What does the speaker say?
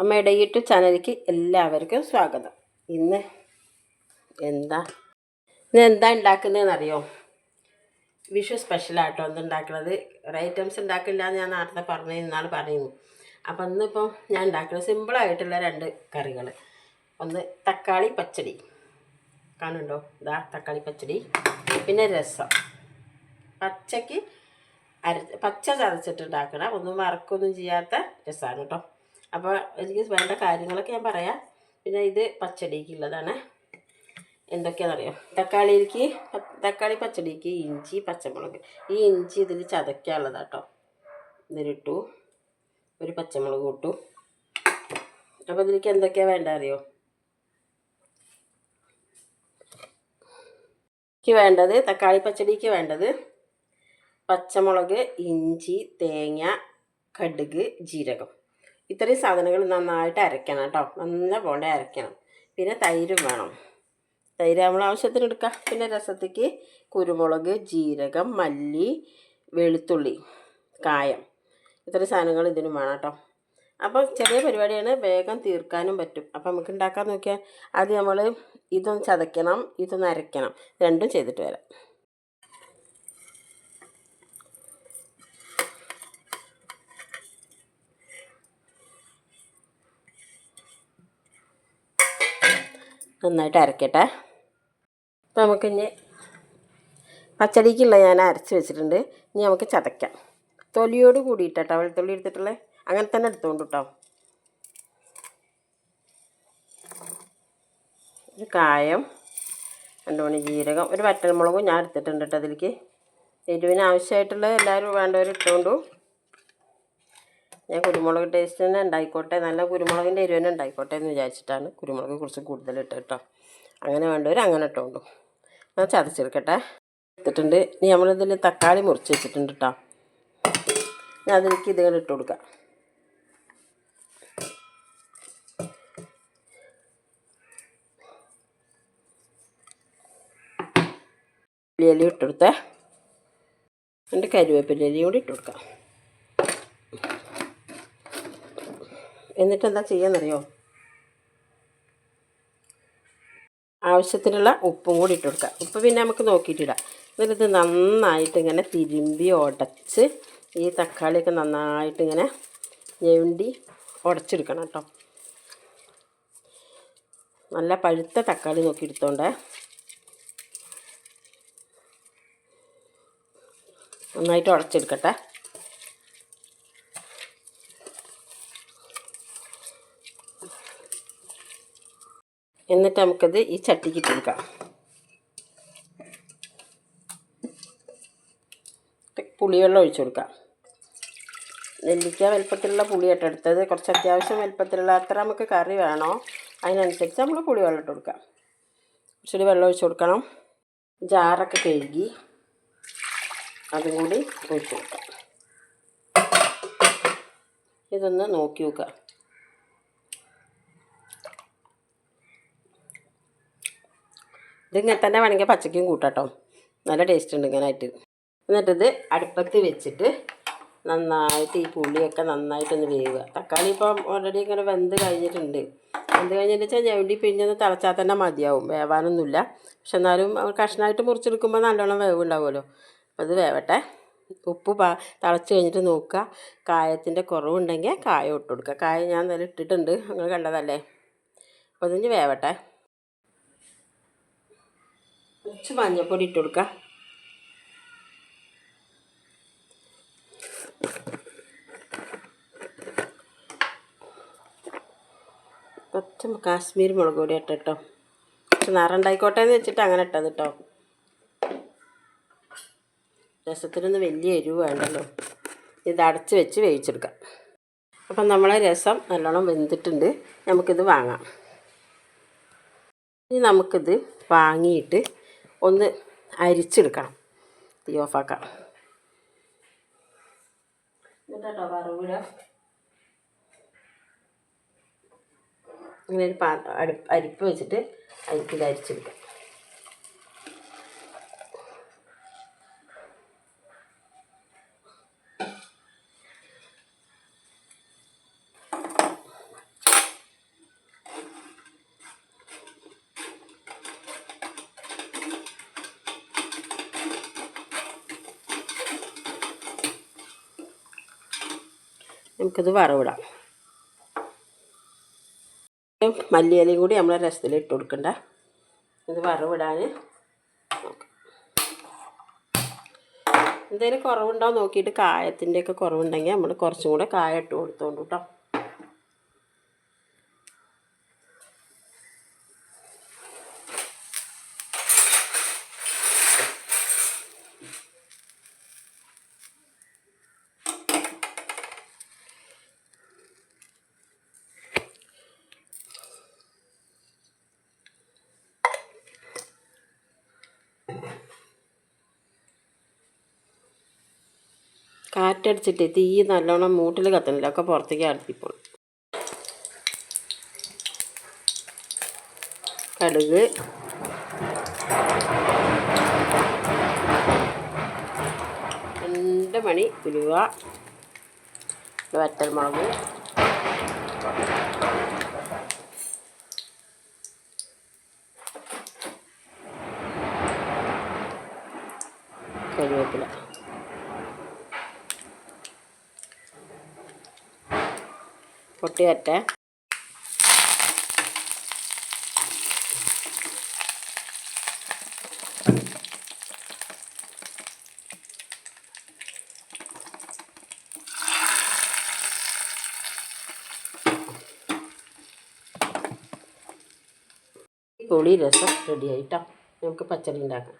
അമ്മയുടെ യൂട്യൂബ് ചാനലിലേക്ക് എല്ലാവർക്കും സ്വാഗതം. ഇന്ന് എന്താ ഇന്ന് എന്താ ഉണ്ടാക്കുന്നതെന്ന് അറിയോ വിഷു സ്പെഷ്യലായിട്ടോ എന്ത് ഉണ്ടാക്കുന്നത് കുറേ ഐറ്റംസ് ഉണ്ടാക്കില്ല എന്ന് ഞാൻ നേരത്തെ പറഞ്ഞു ഇന്നാൾ പറയുന്നു. അപ്പം ഇന്നിപ്പം ഞാൻ ഉണ്ടാക്കുന്നത് സിമ്പിളായിട്ടുള്ള രണ്ട് കറികൾ ഒന്ന് തക്കാളി പച്ചടി. കാണുന്നുണ്ടോ? ഇതാ തക്കാളി പച്ചടി. പിന്നെ രസം. പച്ചയ്ക്ക് അര പച്ച ചതച്ചിട്ട് ഉണ്ടാക്കണം. ഒന്നും വറക്കൊന്നും ചെയ്യാത്ത രസമാണ് കേട്ടോ. അപ്പോൾ എനിക്ക് വേണ്ട കാര്യങ്ങളൊക്കെ ഞാൻ പറയാം. പിന്നെ ഇത് പച്ചടിക്കുള്ളതാണ് എന്തൊക്കെയാണെന്നറിയോ തക്കാളിക്ക് തക്കാളി പച്ചടിക്ക് ഇഞ്ചി പച്ചമുളക്. ഈ ഇഞ്ചി ഇതിൽ ചതയ്ക്കാനുള്ളതാണ് കേട്ടോ ഇതിലിട്ടു. ഒരു പച്ചമുളക് ഇട്ടു. അപ്പോൾ ഇതിലേക്ക് എന്തൊക്കെയാണ് വേണ്ട അറിയോ എനിക്ക് വേണ്ടത് തക്കാളി പച്ചടിക്ക് വേണ്ടത് പച്ചമുളക് ഇഞ്ചി തേങ്ങ കടുക് ജീരകം. ഇത്രയും സാധനങ്ങൾ നന്നായിട്ട് അരയ്ക്കണം കേട്ടോ. നല്ല പോണ്ട അരയ്ക്കണം. പിന്നെ തൈരും വേണം. തൈര് നമ്മൾ ആവശ്യത്തിന് എടുക്കാം. പിന്നെ രസത്തേക്ക് കുരുമുളക് ജീരകം മല്ലി വെളുത്തുള്ളി കായം. ഇത്രയും സാധനങ്ങൾ ഇതിനും വേണം കേട്ടോ. അപ്പോൾ ചെറിയ പരിപാടിയാണ്. വേഗം തീർക്കാനും പറ്റും. അപ്പോൾ നമുക്ക് ഉണ്ടാക്കാൻ നോക്കിയാൽ ആദ്യം നമ്മൾ ഇതൊന്ന് ചതയ്ക്കണം ഇതൊന്ന് അരയ്ക്കണം. രണ്ടും ചെയ്തിട്ട് വരാം. നന്നായിട്ട് അരക്കട്ടെ. അപ്പോൾ നമുക്കിനി പച്ചടിക്കുള്ള ഞാൻ അരച്ച് വെച്ചിട്ടുണ്ട്. ഇനി നമുക്ക് ചതയ്ക്കാം. തൊലിയോട് കൂടിയിട്ടാ വെളുത്തുള്ളി എടുത്തിട്ടുള്ളത് അങ്ങനെ തന്നെ എടുത്തുകൊണ്ട് കേട്ടോ. ഒരു കായം രണ്ട് മണി ജീരകം ഒരു വറ്റൽമുളകും ഞാൻ എടുത്തിട്ടുണ്ട് കേട്ടോ അതിലേക്ക് എരിവിന് ആവശ്യമായിട്ടുള്ള എല്ലാവരും വേണ്ടവർ ഇട്ടുകൊണ്ടു ഞാൻ കുരുമുളക് ടേസ്റ്റ് തന്നെ ഉണ്ടായിക്കോട്ടെ. നല്ല കുരുമുളകിന്റെ എരിവ് തന്നെ ഉണ്ടായിക്കോട്ടെ എന്ന് വിചാരിച്ചിട്ടാണ് കുരുമുളക് കുറച്ച് കൂടുതൽ ഇട്ട് കേട്ടോ. അങ്ങനെ വേണ്ടവർ അങ്ങനെ ഇട്ടുകൊണ്ടു ഞാൻ ചതച്ചെടുക്കട്ടെ. എടുത്തിട്ടുണ്ട്. ഇനി നമ്മളിതിൽ തക്കാളി മുറിച്ച് വെച്ചിട്ടുണ്ട് കേട്ടോ. ഞാൻ അതിലേക്ക് ഇതുകൾ ഇട്ട് കൊടുക്കാം. ഇലയും ഇട്ട് കൊടുത്തേ. എന്റെ കരിവേപ്പില ഇലയും കൂടി ഇട്ട് കൊടുക്കാം. എന്നിട്ട് എന്താ ചെയ്യാന്നറിയോ? ആവശ്യത്തിനുള്ള ഉപ്പും കൂടി ഇട്ട് കൊടുക്കുക ഉപ്പ് പിന്നെ നമുക്ക് നോക്കിയിട്ടിടാം എന്നിട്ട് നന്നായിട്ട് ഇങ്ങനെ തിരുമ്പി ഉടച്ച് ഈ തക്കാളിയൊക്കെ നന്നായിട്ട് ഇങ്ങനെ ഞെണ്ടി ഉടച്ചെടുക്കണം കേട്ടോ. നല്ല പഴുത്ത തക്കാളി നോക്കി എടുത്തോണ്ടേ. നന്നായിട്ട് ഉടച്ചെടുക്കട്ടെ. എന്നിട്ട് നമുക്കത് ഈ ചട്ടിക്ക് ഇട്ട് പുളിവെള്ളം ഒഴിച്ചു കൊടുക്കാം. നെല്ലിക്ക വലുപ്പത്തിലുള്ള പുളിയായിട്ട് എടുത്തത്. കുറച്ച് അത്യാവശ്യം വലുപ്പത്തിലുള്ള അത്ര നമുക്ക് കറി വേണോ? അതിനനുസരിച്ച് നമ്മൾ പുളിവെള്ളം ഇട്ട് കൊടുക്കാം. കുറച്ചുകൂടി വെള്ളം ഒഴിച്ചു കൊടുക്കണം. ജാറൊക്കെ കഴുകി അതും കൂടി ഒഴിച്ചു കൊടുക്കാം. ഇതൊന്ന് നോക്കി നോക്കുക. ഇതിങ്ങനെ തന്നെ വേണമെങ്കിൽ പച്ചക്കും കൂട്ടാട്ടോ. നല്ല ടേസ്റ്റ് ഉണ്ട് ഇങ്ങനെ ആയിട്ട് എന്നിട്ടിത് അടുപ്പത്ത് വെച്ചിട്ട് നന്നായിട്ട് ഈ പുളിയൊക്കെ നന്നായിട്ടൊന്ന് വേവുക. തക്കാളി ഇപ്പം ഓൾറെഡി ഇങ്ങനെ വെന്ത് കഴിഞ്ഞിട്ടുണ്ട്. വെന്ത് കഴിഞ്ഞിട്ട് വെച്ചാൽ ഞവണ്ടി പിഴിഞ്ഞൊന്ന് തിളച്ചാൽ തന്നെ മതിയാവും. വേവാനൊന്നുമില്ല. പക്ഷെ എന്നാലും കഷ്ണമായിട്ട് മുറിച്ചെടുക്കുമ്പോൾ നല്ലോണം വേവ് ഉണ്ടാവുമല്ലോ അപ്പോൾ അത് വേവട്ടെ. ഉപ്പ് പാ തിളച്ച് കഴിഞ്ഞിട്ട് നോക്കുക. കായത്തിന്റെ കുറവുണ്ടെങ്കിൽ കായം ഇട്ട് കൊടുക്കുക. കായം ഞാൻ നല്ല ഇട്ടിട്ടുണ്ട്. നിങ്ങൾ കണ്ടതല്ലേ? അപ്പോൾ അതിന് വേവട്ടെ. കുറച്ച് മഞ്ഞൾപ്പൊടി ഇട്ട് കൊടുക്കുക കുറച്ച് കാശ്മീർ മുളക് പൊടി ഇട്ട് കേട്ടോ. കുറച്ച് നിറണ്ടായിക്കോട്ടെ എന്ന് വെച്ചിട്ട് അങ്ങനെ ഇട്ടത് കേട്ടോ. രസത്തിനൊന്നും വലിയ എരിവ് വേണ്ടല്ലോ. ഇത് അടച്ച് വെച്ച് വേവിച്ചെടുക്കാം. അപ്പം നമ്മളെ രസം നല്ലോണം വെന്തിട്ടുണ്ട്. നമുക്കിത് വാങ്ങാം. ഇനി നമുക്കിത് വാങ്ങിയിട്ട് ഒന്ന് അരിച്ചെടുക്കണം. തീ ഓഫാക്കാം. എന്നിട്ടോ വറവിട ഇങ്ങനെ ഒരു പാ അടുപ്പ് അരിപ്പ് വെച്ചിട്ട് അരിപ്പിൽ അരിച്ചെടുക്കാം. നമുക്കിത് വറവിടാം. മല്ലിയിലയും കൂടി നമ്മൾ രസത്തിൽ ഇട്ട് കൊടുക്കണ്ട. ഇത് വറവിടാൻ എന്തെങ്കിലും കുറവുണ്ടോ നോക്കിയിട്ട് കായത്തിന്റെയൊക്കെ കുറവുണ്ടെങ്കിൽ നമ്മൾ കുറച്ചും കൂടെ കായ ഇട്ട് കൊടുത്തോണ്ട് കേട്ടോ കാറ്റടിച്ചിട്ട് തീ നല്ലോണം മൂട്ടിൽ കത്തണില്ല. ഒക്കെ പുറത്തേക്ക് അടുപ്പിപ്പോൾ കടുക്. രണ്ട് മണി ഉലുവ. വറ്റൽമുളക്. കരിവേപ്പില. പൊട്ടി വരട്ടെ. പുളി രസം റെഡി ആയിട്ടോ നമുക്ക് പച്ചടി ഉണ്ടാക്കാം.